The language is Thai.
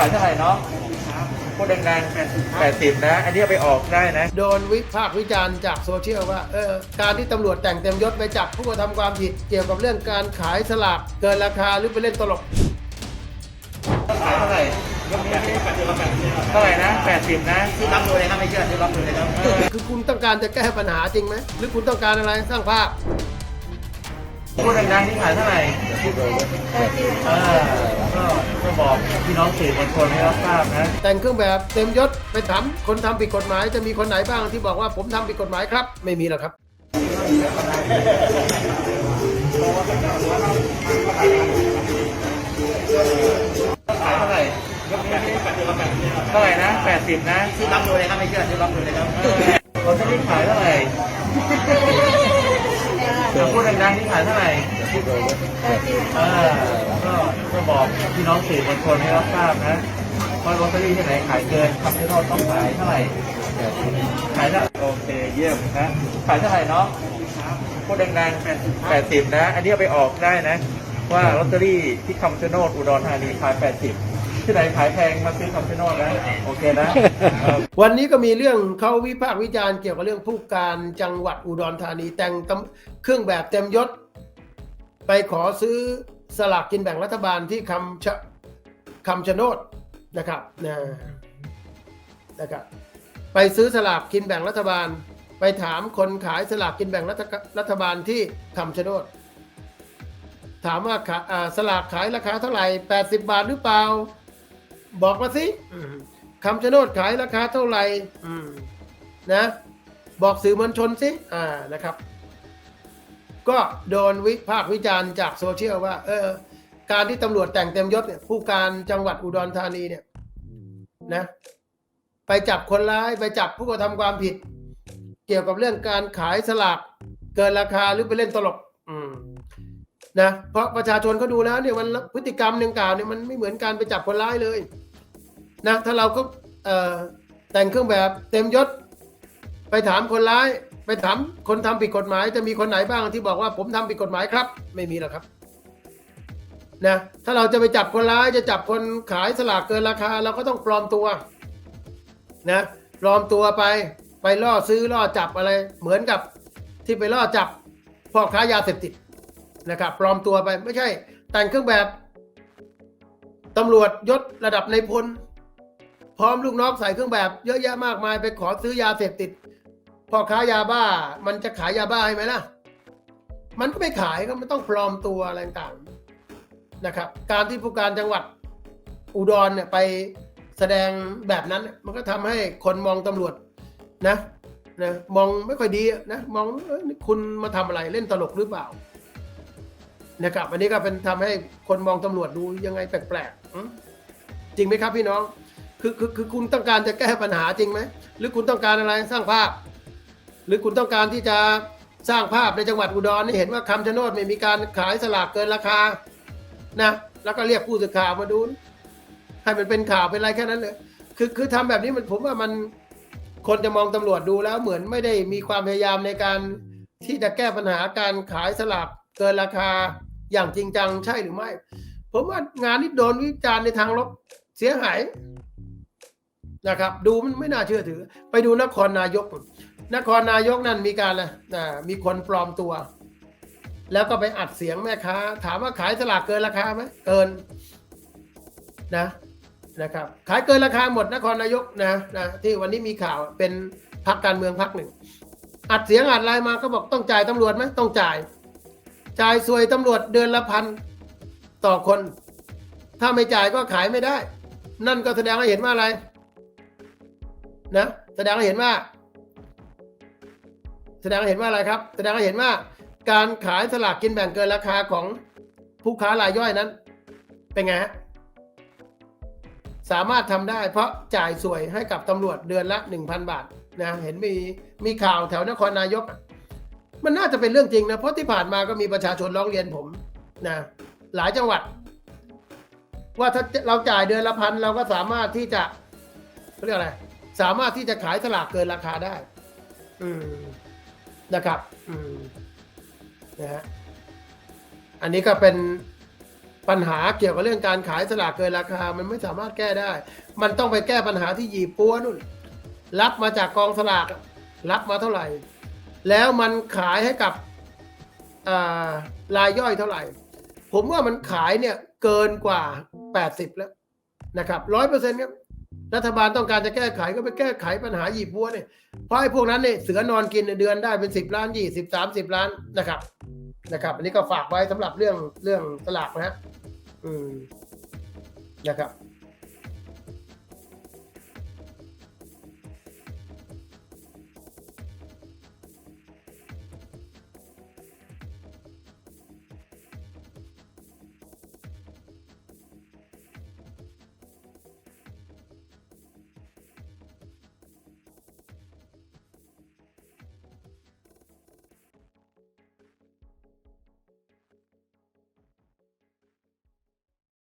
ขายเท่าไหร่เนาะพูดดังๆแปดสิบนะ อันนี้เอาไปออกได้นะ โดนวิพากษ์วิจารณ์จากโซเชียลว่าเออการที่ตำรวจแต่งเต็มยศไปจับผู้กระทำความผิดเกี่ยวกับเรื่องการขายสลากเกินราคาหรือไปเล่นตลกขายเท่าไหร่เท่าไหร่นะแปดสิบนะที่รับดูเลยครับไม่เชื่อที่รับดูเลยครับคือคุณต้องการจะแก้ปัญหาจริงไหมหรือคุณต้องการอะไรสร้างภาพ พูดดังๆที่ขายเท่าไหร่เออก็ก็บอกพี่น้องสื่อมวลชนให้รับทราบนะ แต่งเครื่องแบบเต็มยศไปถามคนทำผิดกฎหมายจะมีคนไหนบ้างที่บอกว่าผมทำผิดกฎหมายครับ ไม่มีหรอกครับ ขายเท่าไหร่เท่าไหร่นะแปดสิบนะที่รับดูเลยครับไม่เชื่อที่รับดูเลยครับเราจะรีบขายเท่าไหร่ เราพูดดังๆที่ขายเท่าไหร่ เออก็ก็บอกพี่น้องสื่อมวลชนให้รับทราบนะว่าลอตเตอรี่ที่ไหนขายเกินคำที่เราต้องขายเท่าไหร่ ขายเท่าโอเคเยี่ยมนะขายเท่าไหร่เนาะพูดดังๆแปดสิบนะ อันนี้เอาไปออกได้นะ ว่าลอตเตอรี่ที่คำชะโนดอุดรธานีขายแปดสิบ ที่ไหนขายแพงมาซื้อคำชะโนดนะ โอเคนะ วันนี้ก็มีเรื่องเขาวิพากษ์วิจารณ์เกี่ยวกับเรื่องผู้การจังหวัดอุดรธานีแต่งตำเครื่องแบบเต็มยศ ไปขอซื้อสลากกินแบ่งรัฐบาลที่คำชะคำชะโนดนะครับนะนะครับไปซื้อสลากกินแบ่งรัฐบาล ไปถามคนขายสลากกินแบ่งรัฐรัฐบาลที่คำชะโนดถามว่าขาอ่าสลากขายราคาเท่าไหร่ 80 บาทหรือเปล่า บอกมาสิอืมคำชะโนดขายราคาเท่าไหร่อืมนะ บอกสื่อมวลชนสิอ่านะครับ ก็โดนวิพากษ์วิจารณ์จากโซเชียลว่า เออ การที่ตำรวจแต่งเต็มยศเนี่ย ผู้การจังหวัดอุดรธานีเนี่ย นะ ไปจับคนร้ายไปจับผู้กระทำความผิด เกี่ยวกับเรื่องการขายสลากเกินราคาหรือไปเล่นตลกอืม นะเพราะประชาชนเขาดูแล้วเนี่ยมันพฤติกรรมดังกล่าวเนี่ยมันไม่เหมือนการไปจับคนร้ายเลยนะถ้าเราก็แต่งเครื่องแบบเต็มยศ ไปถามคนร้าย ไปถามคนทำผิดกฎหมาย จะมีคนไหนบ้างที่บอกว่าผมทำผิดกฎหมายครับ ไม่มีหรอกครับนะถ้าเราจะไปจับคนร้ายจะจับคนขายสลากเกินราคา เราก็ต้องปลอมตัวนะปลอมตัวไปไปล่อซื้อล่อจับอะไร เหมือนกับที่ไปล่อจับพ่อค้ายาเสพติด นะครับปลอมตัวไปไม่ใช่ แต่งเครื่องแบบตำรวจยศระดับในพล พร้อมลูกน้องใส่เครื่องแบบ เยอะแยะมากมายไปขอซื้อยาเสพติดพ่อค้ายาบ้า มันจะขายยาบ้าให้ไหมล่ะ มันก็ไม่ขายก็มันต้องปลอมตัวอะไรต่างๆนะครับ การที่ผู้การจังหวัดอุดรเนี่ยไปแสดงแบบนั้น มันก็ทำให้คนมองตำรวจนะนะมองไม่ค่อยดีนะมองคุณมาทำอะไรเล่นตลกหรือเปล่า นะครับ อันนี้ก็เป็นทำให้คนมองตำรวจดูยังไงแปลกๆจริงไหมครับพี่น้องคือคือคือคุณต้องการจะแก้ปัญหาจริงไหมหรือคุณต้องการอะไรสร้างภาพ หรือคุณต้องการที่จะสร้างภาพในจังหวัดอุดรให้เห็นว่าคำชะโนดไม่มีการขายสลากเกินราคานะแล้วก็เรียกผู้สื่อข่าวมาดูให้มันเป็นข่าวเป็นอะไรแค่นั้นเลยคือคือทำแบบนี้มันผมว่ามันคนจะมองตำรวจดูแล้วเหมือนไม่ได้มีความพยายามในการที่จะแก้ปัญหาการขายสลากเกินราคา อย่างจริงจังใช่หรือไม่ ผมว่างานนี้โดนวิจารณ์ในทางลบเสียหายนะครับ ดูมันไม่น่าเชื่อถือ ไปดูนครนายก นครนายกนั่นมีการนะมีคนปลอมตัว แล้วก็ไปอัดเสียงแม่ค้า ถามว่าขายสลากเกินราคาไหมเกินนะนะครับ ขายเกินราคาหมดนครนายกนะนะที่วันนี้มีข่าวเป็นพักการเมืองพักหนึ่ง อัดเสียงอัดไลน์มาก็บอกต้องจ่ายตำรวจไหมต้องจ่าย จ่ายสวยตำรวจเดือนละพันต่อคน ถ้าไม่จ่ายก็ขายไม่ได้ นั่นก็แสดงให้เห็นว่าอะไร นะแสดงให้เห็นว่า แสดงให้เห็นว่าอะไรครับ แสดงให้เห็นว่า การขายสลากกินแบ่งเกินราคาของผู้ค้ารายย่อยนั้น เป็นไงฮะสามารถทำได้เพราะจ่ายสวยให้กับตำรวจเดือนละ 1,000 บาทนะเห็นมีมีข่าวแถวนครนายกอะ มันน่าจะเป็นเรื่องจริงนะ เพราะที่ผ่านมาก็มีประชาชนร้องเรียนผมนะหลายจังหวัด ว่าถ้าเราจ่ายเดือนละพันเราก็สามารถที่จะเรียกอะไร สามารถที่จะขายสลากเกินราคาได้ อืมนะครับ อืมนะฮะอันนี้ก็เป็นปัญหาเกี่ยวกับเรื่องการขายสลากเกินราคา มันไม่สามารถแก้ได้ มันต้องไปแก้ปัญหาที่หยีบปัวนู่น รับมาจากกองสลาก รับมาเท่าไหร่ แล้วมันขายให้กับรายย่อยเท่าไหร่ ผมว่ามันขายเนี่ยเกินกว่า 80 แล้วนะครับร้อยเปอร์เซ็นต์ครับรัฐบาลต้องการจะแก้ไขก็ไปแก้ไขปัญหาหยีบบัวเนี่ยเพราะไอ้พวกนั้นเนี่ยเสือนอนกินเดือนได้เป็นสิบล้านยี่สิบสามสิบล้านนะครับนะครับ อันนี้ก็ฝากไว้สำหรับเรื่องเรื่องสลากนะฮะอืมนะครับ